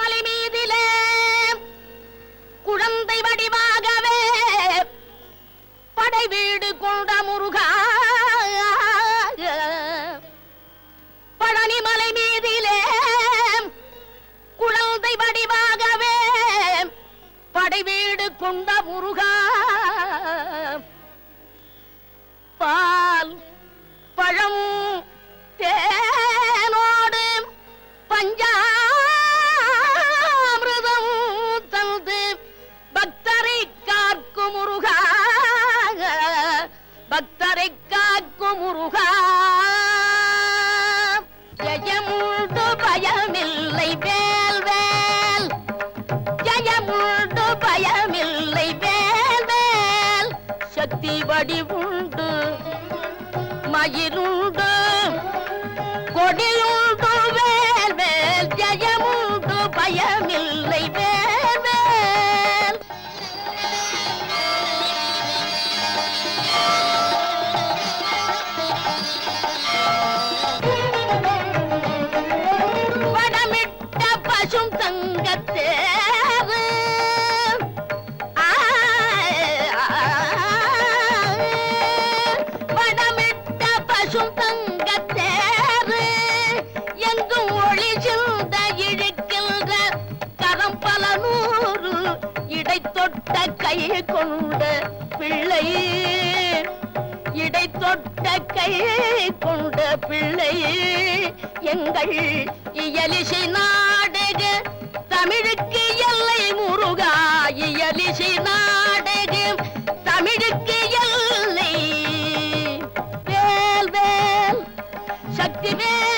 மலை மீதிலே குழந்தை வடிவாகவே படை வீடு கொண்ட முருகா. பழனிமலை மீதிலே குழந்தை வடிவாகவே படை வீடு கொண்ட முருகா. பக்தரை காக்கும் முருகா ஜெயமுண்டு பயமில்லை வேல் வேல் ஜெயமுண்டு பயமில்லை வேல் வேல் சக்தி வடிவுண்டு மயிருண்டு கொடில் வீசும் தங்கத்தேரு எங்கும் ஒளி சிந்த இழுக்கின்ற கரம் பல நூறு இடை தொட்ட கை கொண்ட பிள்ளை. இடை தொட்ட கை கொண்ட பிள்ளை. எங்கள் இயலிசை நாடக தமிழுக்கு எல்லை முருகா இயலிசை நாடக சக்தி மே